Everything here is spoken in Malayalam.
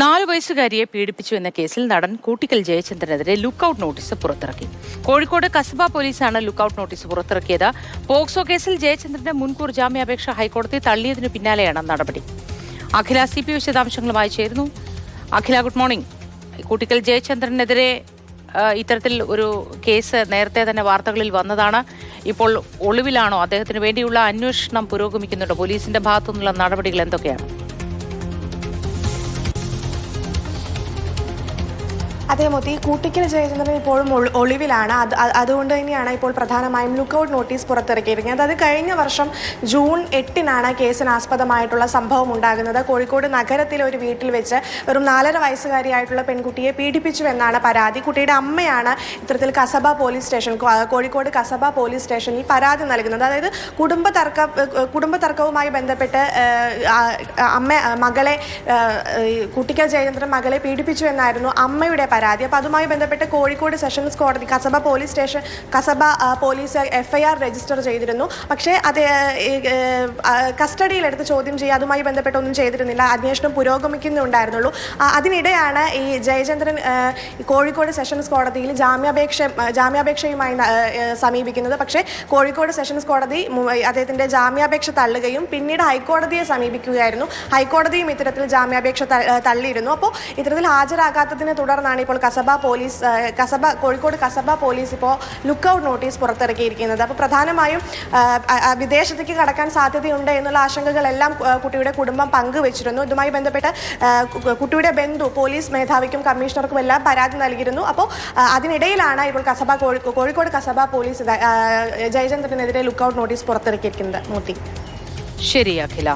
നാലു വയസ്സുകാരിയെ പീഡിപ്പിച്ചു എന്ന കേസിൽ നടൻ കൂട്ടിക്കൽ ജയചന്ദ്രനെതിരെ ലുക്കൌട്ട് നോട്ടീസ് പുറത്തിറക്കി. കോഴിക്കോട് കസബ പോലീസാണ് ലുക്കൌട്ട് നോട്ടീസ് പുറത്തിറക്കിയത്. പോക്സോ കേസിൽ ജയചന്ദ്രന്റെ മുൻകൂർ ജാമ്യാപേക്ഷ ഹൈക്കോടതി തള്ളിയതിനു പിന്നാലെയാണ് നടപടി. അഖില സി പി വിശദാംശങ്ങളുമായി ചേരുന്നു അഖില ഗുഡ് മോർണിംഗ്. കൂട്ടിക്കൽ ജയചന്ദ്രനെതിരെ ഇത്തരത്തിൽ ഒരു കേസ് നേരത്തെ തന്നെ വാർത്തകളിൽ വന്നതാണ്. ഇപ്പോൾ ഒളിവിലാണോ അദ്ദേഹത്തിന് വേണ്ടിയുള്ള അന്വേഷണം പുരോഗമിക്കുന്നുണ്ടോ? പോലീസിന്റെ ഭാഗത്തുനിന്നുള്ള നടപടികൾ എന്തൊക്കെയാണ്? അതേ മോത്തി കൂട്ടിക്കൽ ജയചന്ദ്രൻ ഇപ്പോഴും ഒളിവിലാണ്. അത് അത് അതുകൊണ്ട് തന്നെയാണ് ഇപ്പോൾ പ്രധാനമായും ലുക്കൌട്ട് നോട്ടീസ് പുറത്തിറക്കിയിരിക്കുന്നത്. അത് കഴിഞ്ഞ വർഷം ജൂൺ എട്ടിനാണ് കേസിന് ആസ്പദമായിട്ടുള്ള സംഭവം ഉണ്ടാകുന്നത്. കോഴിക്കോട് നഗരത്തിലെ ഒരു വീട്ടിൽ വെച്ച് വെറും നാലര വയസ്സുകാരിയായിട്ടുള്ള പെൺകുട്ടിയെ പീഡിപ്പിച്ചു എന്നാണ് പരാതി. കുട്ടിയുടെ അമ്മയാണ് ഇത്തരത്തിൽ Kasaba police station Kozhikode Kasaba police സ്റ്റേഷനിൽ പരാതി നൽകുന്നത്. അതായത് കുടുംബ തർക്ക കുടുംബ തർക്കവുമായി ബന്ധപ്പെട്ട് അമ്മ മകളെ ഈ കുട്ടിക്കൽ ജയചന്ദ്രൻ മകളെ പീഡിപ്പിച്ചു എന്നായിരുന്നു അമ്മയുടെ പരാതി. അപ്പോൾ അതുമായി ബന്ധപ്പെട്ട് കോഴിക്കോട് സെഷൻസ് കോടതി Kasaba police station Kasaba police FIR register ചെയ്തിരുന്നു. പക്ഷേ അത് കസ്റ്റഡിയിലെടുത്ത് ചോദ്യം ചെയ്യുക അതുമായി ബന്ധപ്പെട്ട് ഒന്നും ചെയ്തിരുന്നില്ല. അന്വേഷണം പുരോഗമിക്കുന്നുണ്ടായിരുന്നുള്ളൂ. അതിനിടെയാണ് ഈ ജയചന്ദ്രൻ കോഴിക്കോട് സെഷൻസ് കോടതിയിൽ ജാമ്യാപേക്ഷ ജാമ്യാപേക്ഷയുമായി സമീപിക്കുന്നത്. പക്ഷേ കോഴിക്കോട് സെഷൻസ് കോടതി അദ്ദേഹത്തിന്റെ ജാമ്യാപേക്ഷ തള്ളുകയും പിന്നീട് ഹൈക്കോടതിയെ സമീപിക്കുകയായിരുന്നു. ഹൈക്കോടതിയും ഇത്തരത്തിൽ ജാമ്യാപേക്ഷ തള്ളിയിരുന്നു. അപ്പോൾ ഇത്തരത്തിൽ ഹാജരാകാത്തതിനെ തുടർന്നാണ് ഇപ്പോൾ കസബ പോലീസ് കസബ കോഴിക്കോട് കസബ പോലീസ് ഇപ്പോൾ ലുക്കൗട്ട് നോട്ടീസ് പുറത്തിറക്കിയിരിക്കുന്നത്. അപ്പോൾ പ്രധാനമായും വിദേശത്തേക്ക് കടക്കാൻ സാധ്യതയുണ്ട് എന്നുള്ള ആശങ്കകളെല്ലാം കുട്ടിയുടെ കുടുംബം പങ്കുവച്ചിരുന്നു. ഇതുമായി ബന്ധപ്പെട്ട് കുട്ടിയുടെ ബന്ധു പോലീസ് മേധാവിക്കും കമ്മീഷണർക്കും എല്ലാം പരാതി നൽകിയിരുന്നു. അപ്പോൾ അതിനിടയിലാണ് ഇപ്പോൾ കസബ കോഴി- കോഴിക്കോട് കസബ പോലീസ് ജയചന്ദ്രനെതിരെ ലുക്ക് ലുക്കൌട്ട് നോട്ടീസ് പുറത്തിറക്കിയിരിക്കുന്നത്. മൂർത്തി ശരി അഖില.